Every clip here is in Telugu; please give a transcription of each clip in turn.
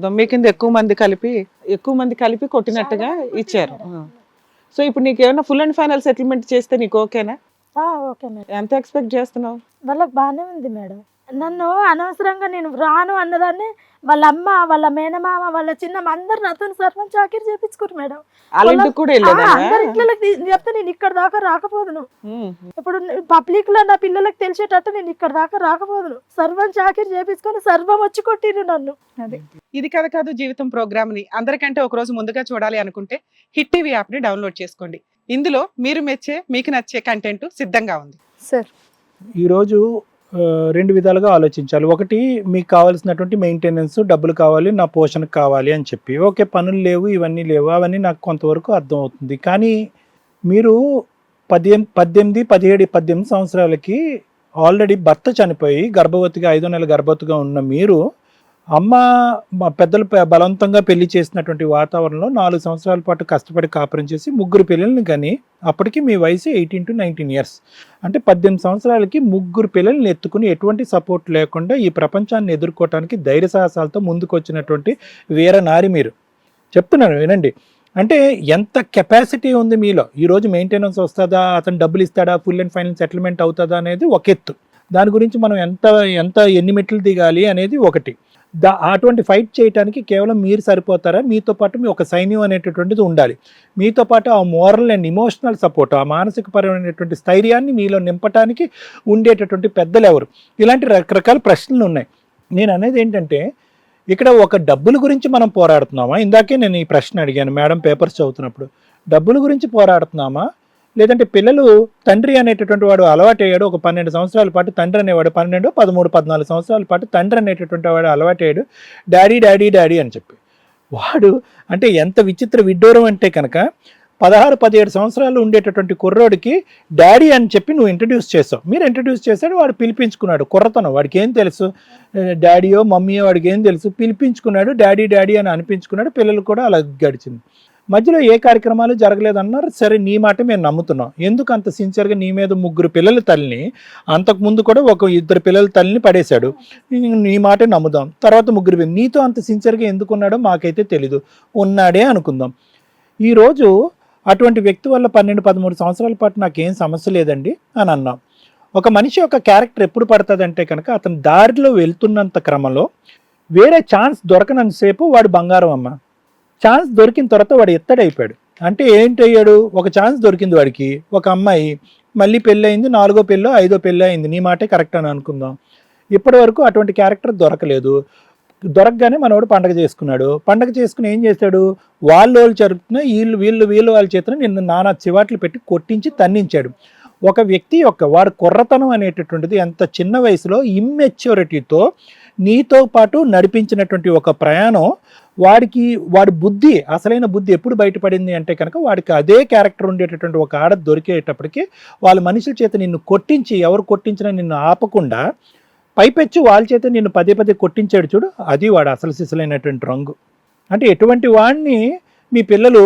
దొమ్మి కింద ఎక్కువ మంది కలిపి ఎక్కువ మంది కలిపి కొట్టినట్టుగా ఇచ్చారు. సో ఇప్పుడు నీకు ఏమైనా ఫుల్ అండ్ ఫైనల్ సెటిల్మెంట్ చేస్తే నీకు ఓకేనా? ఆ, ఓకే మేడం. ఎంత ఎక్స్పెక్ట్ చేస్తున్నావు? వాళ్ళకి బాగానే ఉంది మేడం. నన్ను అనవసరంగా నేను రాను అన్నదాన్ని వాళ్ళ అమ్మ వాళ్ళ మేనమామ వాళ్ళ చిన్నమ్మ అందరు నాతో సర్పంచ్ చాకరీ చేపించుకోరు మేడం. అందరి ఇంట్లోకి చెప్తే నేను ఇక్కడ దాకా రాకపోదును. ఇప్పుడు పబ్లిక్లో నా పిల్లలకు తెలిసేటట్టు నేను ఇక్కడ దాకా రాకపోదును. సర్వం చాకరీ చేపించుకొని సర్వం వచ్చి కొట్టిరు నన్ను. అది. ఇది కథ కాదు జీవితం ప్రోగ్రామ్ని అందరికంటే ఒక రోజు ముందుగా చూడాలి అనుకుంటే హిట్ టీవీ యాప్ని డౌన్లోడ్ చేసుకోండి. ఇందులో మీరు మెచ్చే మీకు నచ్చే కంటెంట్ సిద్ధంగా ఉంది. సార్. ఈరోజు రెండు విధాలుగా ఆలోచించాలి. ఒకటి మీకు కావాల్సినటువంటి మెయింటెనెన్స్ డబ్బులు కావాలి నా పోషణకు కావాలి అని చెప్పి. ఓకే పనులు లేవు ఇవన్నీ లేవు అవన్నీ నాకు కొంతవరకు అర్థం అవుతుంది కానీ మీరు పద్దెనిమిది పద్దెనిమిది పదిహేడు పద్దెనిమిది సంవత్సరాలకి ఆల్రెడీ భర్త చనిపోయి గర్భవతిగా ఐదో నెలల గర్భవతిగా ఉన్న మీరు అమ్మ మా పెద్దలు బలవంతంగా పెళ్ళి చేసినటువంటి వాతావరణంలో నాలుగు సంవత్సరాల పాటు కష్టపడి కాపురం చేసి ముగ్గురు పిల్లల్ని కానీ అప్పటికి మీ వయసు ఎయిటీన్ టు నైన్టీన్ ఇయర్స్. అంటే పద్దెనిమిది సంవత్సరాలకి ముగ్గురు పిల్లల్ని ఎత్తుకుని ఎటువంటి సపోర్ట్ లేకుండా ఈ ప్రపంచాన్ని ఎదుర్కోవటానికి ధైర్య సాహసాలతో ముందుకు వచ్చినటువంటి వీర నారి మీరు. చెప్తున్నాను వినండి. అంటే ఎంత కెపాసిటీ ఉంది మీలో? ఈరోజు మెయింటెనెన్స్ వస్తుందా? అతను డబ్బులు ఇస్తాడా? ఫుల్ అండ్ ఫైనల్ సెటిల్మెంట్ అవుతుందా అనేది ఒక ఎత్తు. దాని గురించి మనం ఎంత ఎంత ఎన్ని మెట్లు దిగాలి అనేది ఒకటి. దా అటువంటి ఫైట్ చేయడానికి కేవలం మీరు సరిపోతారా? మీతో పాటు మీ ఒక సైన్యం అనేటటువంటిది ఉండాలి. మీతో పాటు ఆ మోరల్ అండ్ ఇమోషనల్ సపోర్ట్ ఆ మానసిక పరమైనటువంటి స్థైర్యాన్ని మీలో నింపటానికి ఉండేటటువంటి పెద్దలు ఎవరు? ఇలాంటి రకరకాల ప్రశ్నలు ఉన్నాయి. నేను అనేది ఏంటంటే ఇక్కడ ఒక డబ్బుల గురించి మనం పోరాడుతున్నామా? ఇందాకే నేను ఈ ప్రశ్న అడిగాను మేడం పేపర్స్ చదువుతున్నప్పుడు. డబ్బుల గురించి పోరాడుతున్నామా? లేదంటే పిల్లలు తండ్రి అనేటటువంటి వాడు అలవాటయ్యాడు ఒక పన్నెండు సంవత్సరాల పాటు తండ్రి అనేవాడు పన్నెండు పదమూడు పద్నాలుగు సంవత్సరాల పాటు తండ్రి అనేటటువంటి వాడు అలవాటయ్యాడు. డాడీ డాడీ డాడీ అని చెప్పి. వాడు అంటే ఎంత విచిత్ర విడ్డూరం అంటే కనుక పదహారు పదిహేడు సంవత్సరాలు ఉండేటటువంటి కుర్రోడికి డాడీ అని చెప్పి నువ్వు ఇంట్రడ్యూస్ చేసావు. మీరు ఇంట్రడ్యూస్ చేశాడు వాడు పిలిపించుకున్నాడు. కుర్రతనం వాడికి ఏం తెలుసు? డాడీయో మమ్మీయో వాడికి ఏం తెలుసు? పిలిపించుకున్నాడు డాడీ డాడీ అని అనిపించుకున్నాడు పిల్లలు కూడా అలా గడిచింది. మధ్యలో ఏ కార్యక్రమాలు జరగలేదన్నారు. సరే నీ మాట మేము నమ్ముతున్నాం. ఎందుకు అంత సిన్సియర్గా నీ మీద ముగ్గురు పిల్లల తల్లిని అంతకుముందు కూడా ఒక ఇద్దరు పిల్లల తల్లిని పడేశాడు. నీ మాటే నమ్ముదాం. తర్వాత ముగ్గురు నీతో అంత సిన్సియర్గా ఎందుకున్నాడో మాకైతే తెలీదు. ఉన్నాడే అనుకుందాం. ఈరోజు అటువంటి వ్యక్తి వల్ల పన్నెండు పదమూడు సంవత్సరాల పాటు నాకేం సమస్య లేదండి అని అన్నాం. ఒక మనిషి యొక్క క్యారెక్టర్ ఎప్పుడు పడుతుందంటే కనుక అతను దారిలో వెళ్తున్నంత క్రమంలో వేరే ఛాన్స్ దొరకనంతసేపు వాడు బంగారం అమ్మ. ఛాన్స్ దొరికిన తర్వాత వాడు ఎత్తడైపోయాడు. అంటే ఏంటయ్యాడు? ఒక ఛాన్స్ దొరికింది వాడికి. ఒక అమ్మాయి మళ్ళీ పెళ్ళి అయింది నాలుగో పెళ్ళో ఐదో పెళ్ళి అయింది. నీ మాటే కరెక్ట్ అని అనుకుందాం. ఇప్పటి వరకు అటువంటి క్యారెక్టర్ దొరకలేదు. దొరకగానే మనవాడు పండగ చేసుకున్నాడు. పండగ చేసుకుని ఏం చేశాడు వాళ్ళు వాళ్ళు జరుగుతున్న వీళ్ళు వీళ్ళు వీళ్ళు వాళ్ళ చేతున నిన్ను నానా చివాట్లు పెట్టి కొట్టించి తన్నించాడు. ఒక వ్యక్తి యొక్క వాడు కుర్రతనం అనేటటువంటిది ఎంత చిన్న వయసులో ఇమ్మెచ్యూరిటీతో నీతో పాటు నడిపించినటువంటి ఒక ప్రయాణం వాడికి వాడి బుద్ధి అసలైన బుద్ధి ఎప్పుడు బయటపడింది అంటే కనుక వాడికి అదే క్యారెక్టర్ ఉండేటటువంటి ఒక ఆడ దొరికేటప్పటికి వాళ్ళ మనుషుల చేత నిన్ను కొట్టించి ఎవరు కొట్టించినా నిన్ను ఆపకుండా పైపెచ్చు వాళ్ళ చేత నిన్ను పదే పదే కొట్టించాడు చూడు. అది వాడు అసలు సిసలైనటువంటి రంగు. అంటే ఎటువంటి వాడిని మీ పిల్లలు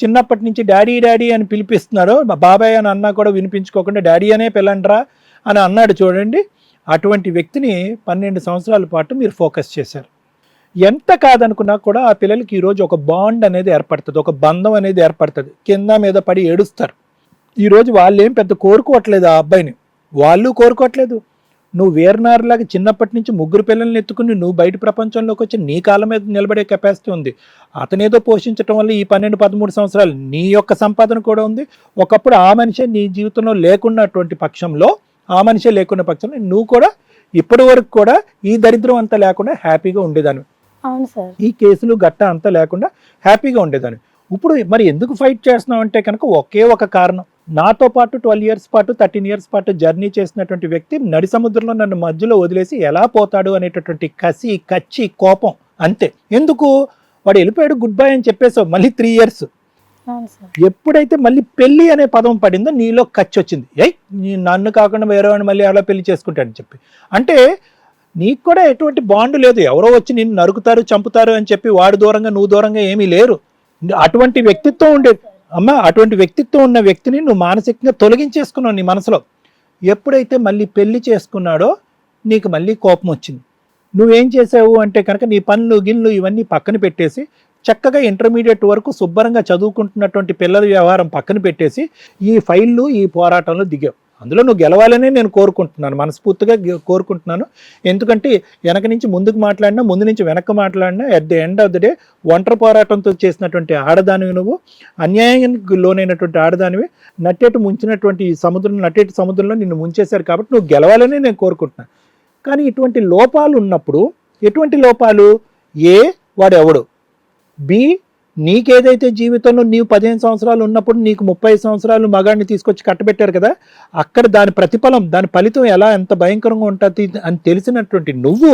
చిన్నప్పటి నుంచి డాడీ డాడీ అని పిలిపిస్తున్నారు మా బాబాయ్ అని అన్నా కూడా వినిపించుకోకుండా డాడీ అనే పిల్లండ్రా అని అన్నాడు చూడండి. అటువంటి వ్యక్తిని పన్నెండు సంవత్సరాల పాటు మీరు ఫోకస్ చేశారు. ఎంత కాదనుకున్నా కూడా ఆ పిల్లలకి ఈరోజు ఒక బాండ్ అనేది ఏర్పడుతుంది ఒక బంధం అనేది ఏర్పడుతుంది. కింద మీద పడి ఏడుస్తారు. ఈరోజు వాళ్ళు ఏం పెద్ద కోరుకోవట్లేదు ఆ అబ్బాయిని. వాళ్ళు కోరుకోవట్లేదు. నువ్వు వీరనారులాగా చిన్నప్పటి నుంచి ముగ్గురు పిల్లల్ని ఎత్తుకుని నువ్వు బయట ప్రపంచంలోకి వచ్చి నీ కాళ్ళ మీద నిలబడే కెపాసిటీ ఉంది. అతనేదో పోషించడం వల్ల ఈ పన్నెండు పదమూడు సంవత్సరాలు నీ యొక్క సంపాదన కూడా ఉంది. ఒకప్పుడు ఆ మనిషే నీ జీవితంలో లేకున్నటువంటి పక్షంలో ఆ మనిషే లేకున్న పక్షంలో నువ్వు కూడా ఇప్పటి వరకు కూడా ఈ దరిద్రం అంతా లేకుండా హ్యాపీగా ఉండేదాన్ని అవును సార్. ఈ కేసులు గట్ట అంతా లేకుండా హ్యాపీగా ఉండేదాన్ని. ఇప్పుడు మరి ఎందుకు ఫైట్ చేస్తున్నావు అంటే కనుక ఒకే ఒక కారణం. నాతో పాటు ట్వెల్వ్ ఇయర్స్ పాటు థర్టీన్ ఇయర్స్ పాటు జర్నీ చేసినటువంటి వ్యక్తి నడి సముద్రంలో నన్ను మధ్యలో వదిలేసి ఎలా పోతాడు అనేటటువంటి కసి కచ్చి కోపం అంతే. ఎందుకు? వాడు వెళ్ళిపోయాడు గుడ్ బై అని చెప్పేసావు మళ్ళీ త్రీ ఇయర్స్ ఎప్పుడైతే మళ్ళీ పెళ్ళి అనే పదం పడిందో నీలో ఖర్చు వచ్చింది. నీ నన్ను కాకుండా వేరే వాడిని మళ్ళీ అలా పెళ్ళి చేసుకుంటాడని చెప్పి. అంటే నీకు కూడా ఎటువంటి బాండ్ లేదు. ఎవరో వచ్చి నిన్ను నరుకుతారు చంపుతారు అని చెప్పి వాడు దూరంగా నువ్వు దూరంగా ఏమీ లేరు. అటువంటి వ్యక్తిత్వం ఉండే అమ్మ అటువంటి వ్యక్తిత్వం ఉన్న వ్యక్తిని నువ్వు మానసికంగా తొలగించేసుకున్నావు నీ మనసులో. ఎప్పుడైతే మళ్ళీ పెళ్ళి చేసుకున్నాడో నీకు మళ్ళీ కోపం వచ్చింది. నువ్వేం చేసావు అంటే కనుక నీ పనులు గిన్లు ఇవన్నీ పక్కన పెట్టేసి చక్కగా ఇంటర్మీడియట్ వరకు శుభ్రంగా చదువుకుంటున్నటువంటి పిల్లల వ్యవహారం పక్కన పెట్టేసి ఈ ఫైళ్ళు ఈ పోరాటంలో దిగావు. అందులో నువ్వు గెలవాలనే నేను కోరుకుంటున్నాను మనస్ఫూర్తిగా కోరుకుంటున్నాను. ఎందుకంటే వెనక నుంచి ముందుకు మాట్లాడినా ముందు నుంచి వెనక్కి మాట్లాడినా at the end of the day ఒంటరి పోరాటంతో చేసినటువంటి ఆడదానివి నువ్వు అన్యాయానికి లోనైనటువంటి ఆడదానివి. నట్టేటు ముంచినటువంటి సముద్రం నట్టేటు సముద్రంలో నిన్ను ముంచేశారు కాబట్టి నువ్వు గెలవాలని నేను కోరుకుంటున్నాను. కానీ ఇటువంటి లోపాలు ఉన్నప్పుడు ఎటువంటి లోపాలు? ఏ? వాడు ఎవడు బి? నీకేదైతే జీవితంలో నీవు పదిహేను సంవత్సరాలు ఉన్నప్పుడు నీకు ముప్పై సంవత్సరాలు మగాడిని తీసుకొచ్చి కట్టబెట్టారు కదా అక్కడ దాని ప్రతిఫలం దాని ఫలితం ఎలా ఎంత భయంకరంగా ఉంటుంది అని తెలిసినటువంటి నువ్వు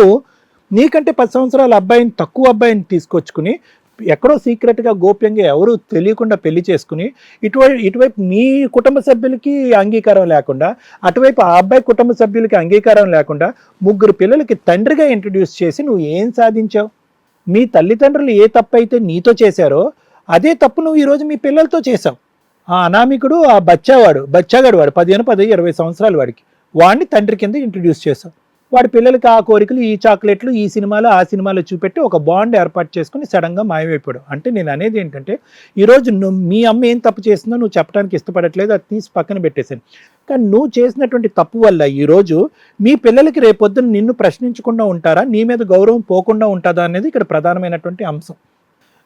నీకంటే పది సంవత్సరాల అబ్బాయిని తక్కువ అబ్బాయిని తీసుకొచ్చుకుని ఎక్కడో సీక్రెట్గా గోప్యంగా ఎవరు తెలియకుండా పెళ్ళి చేసుకుని ఇటువైపు ఇటువైపు నీ కుటుంబ సభ్యులకి అంగీకారం లేకుండా అటువైపు ఆ అబ్బాయి కుటుంబ సభ్యులకి అంగీకారం లేకుండా ముగ్గురు పిల్లలకి తండ్రిగా ఇంట్రడ్యూస్ చేసి నువ్వు ఏం సాధించావు? మీ తల్లిదండ్రులు ఏ తప్పు అయితే నీతో చేశారో అదే తప్పు నువ్వు ఈరోజు మీ పిల్లలతో చేశావు. ఆ అనామికుడు ఆ బచ్చావాడు బచ్చాగాడు వాడు పదిహేను పది ఇరవై సంవత్సరాలు వాడికి. వాడిని తండ్రి కింద ఇంట్రడ్యూస్ చేశావు. వాడి పిల్లలకి ఆ కోరికలు ఈ చాక్లెట్లు ఈ సినిమాలు ఆ సినిమాలు చూపెట్టి ఒక బాండ్ ఏర్పాటు చేసుకుని సడన్గా మాయమైపోయాడు. అంటే నేను అనేది ఏంటంటే ఈరోజు నువ్వు మీ అమ్మ ఏం తప్పు చేసిందో నువ్వు చెప్పడానికి ఇష్టపడట్లేదు అది తీసి పక్కన పెట్టేశాను. కానీ నువ్వు చేసినటువంటి తప్పు వల్ల ఈరోజు మీ పిల్లలకి రేపొద్దున నిన్ను ప్రశ్నించకుండా ఉంటారా? నీ మీద గౌరవం పోకుండా ఉంటుందా అనేది ఇక్కడ ప్రధానమైనటువంటి అంశం.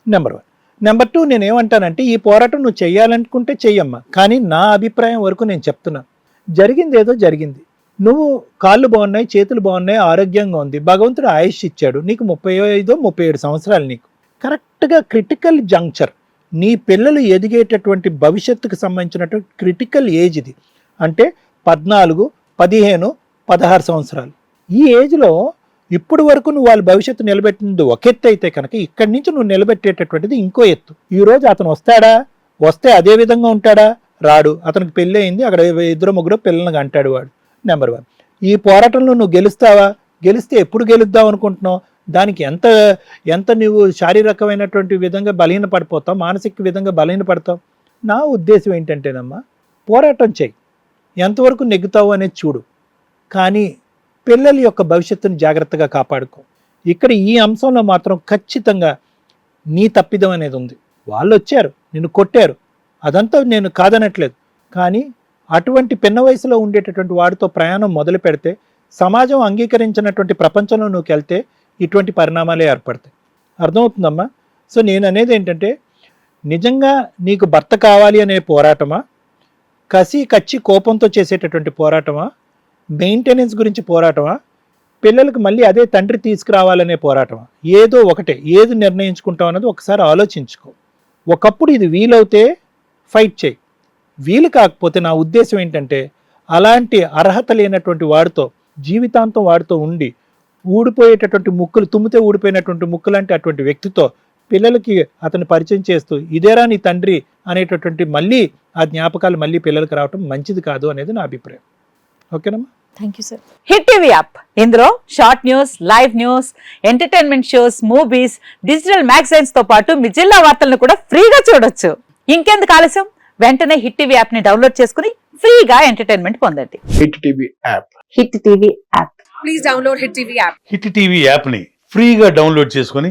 నెంబర్ వన్ నెంబర్ టూ నేనేమంటానంటే ఈ పోరాటం నువ్వు చేయాలనుకుంటే చెయ్యమ్మా. కానీ నా అభిప్రాయం వరకు నేను చెప్తున్నాను జరిగింది ఏదో జరిగింది. నువ్వు కాళ్ళు బాగున్నాయి చేతులు బాగున్నాయి ఆరోగ్యంగా ఉంది. భగవంతుడు ఆయుష్ ఇచ్చాడు. నీకు ముప్పై ఐదో ముప్పై ఏడు సంవత్సరాలు నీకు. కరెక్ట్గా క్రిటికల్ జంక్చర్. నీ పిల్లలు ఎదిగేటటువంటి భవిష్యత్తుకు సంబంధించినటువంటి క్రిటికల్ ఏజ్ ఇది. అంటే పద్నాలుగు పదిహేను పదహారు సంవత్సరాలు. ఈ ఏజ్లో ఇప్పుడు వరకు నువ్వు వాళ్ళ భవిష్యత్తు నిలబెట్టింది ఒక ఎత్తు అయితే కనుక ఇక్కడి నుంచి నువ్వు నిలబెట్టేటటువంటిది ఇంకో ఎత్తు. ఈ రోజు అతను వస్తాడా? వస్తే అదే విధంగా ఉంటాడా? రాడు. అతనికి పెళ్ళి అయింది. అక్కడ ఇద్దరు ముగ్గురు పిల్లల్ని అంటాడు వాడు. నెంబర్ వన్ ఈ పోరాటంలో నువ్వు గెలుస్తావా? గెలిస్తే ఎప్పుడు గెలుద్దాం అనుకుంటున్నావు? దానికి ఎంత ఎంత నువ్వు శారీరకమైనటువంటి విధంగా బలహీన పడిపోతావు మానసిక విధంగా బలహీన పడతావు నా ఉద్దేశం ఏంటంటేనమ్మా పోరాటం చెయ్యి. ఎంతవరకు నెగ్గుతావు అనేది చూడు. కానీ పిల్లల యొక్క భవిష్యత్తును జాగ్రత్తగా కాపాడుకో. ఇక్కడ ఈ అంశంలో మాత్రం ఖచ్చితంగా నీ తప్పిదం అనేది ఉంది. వాళ్ళు వచ్చారు నిన్ను కొట్టారు. అదంతా నేను కాదనట్లేదు. కానీ అటువంటి పిన్న వయసులో ఉండేటటువంటి వాడితో ప్రయాణం మొదలు పెడితే సమాజం అంగీకరించినటువంటి ప్రపంచంలో నువ్వు వెళ్తే ఇటువంటి పరిణామాలే ఏర్పడతాయి. అర్థమవుతుందమ్మా? సో నేను అనేది ఏంటంటే నిజంగా నీకు భర్త కావాలి అనే పోరాటమా? కసి కచ్చి కోపంతో చేసేటటువంటి పోరాటమా? మెయింటెనెన్స్ గురించి పోరాటమా? పిల్లలకు మళ్ళీ అదే తండ్రి తీసుకురావాలనే పోరాటమా? ఏదో ఒకటే ఏది నిర్ణయించుకుంటావు అన్నది ఒకసారి ఆలోచించుకో. ఒకప్పుడు ఇది వీలవుతే ఫైట్ చేయి. వీలు కాకపోతే నా ఉద్దేశం ఏంటంటే అలాంటి అర్హత లేనటువంటి వాడితో జీవితాంతం వాడితో ఉండి ఊడిపోయేటటువంటి ముక్కులు తుమ్మితే ఊడిపోయినటువంటి ముక్కులు అంటే అటువంటి వ్యక్తితో పిల్లలకి అతన్ని పరిచయం చేస్తూ ఇదేరా నీ తండ్రి అనేటటువంటి మళ్ళీ ఆ జ్ఞాపకాలు మళ్ళీ పిల్లలకి రావటం మంచిది కాదు అనేది నా అభిప్రాయం. ఓకేనమ్మా? Thank you sir hit TV app ఇందులో short news live news entertainment shows movies digital మ్యాగజైన్స్తో పాటు మీ జిల్లా వార్తలను కూడా ఫ్రీగా చూడొచ్చు. ఇంకెందుకు ఆలస్యం? వెంటనే హిట్ టీవీ యాప్ని డౌన్లోడ్ చేసుకుని ఫ్రీగా ఎంటర్టైన్మెంట్ పొందండి. Hit TV app hit TV app hit TV యాప్ని ఫ్రీగా డౌన్లోడ్ చేసుకొని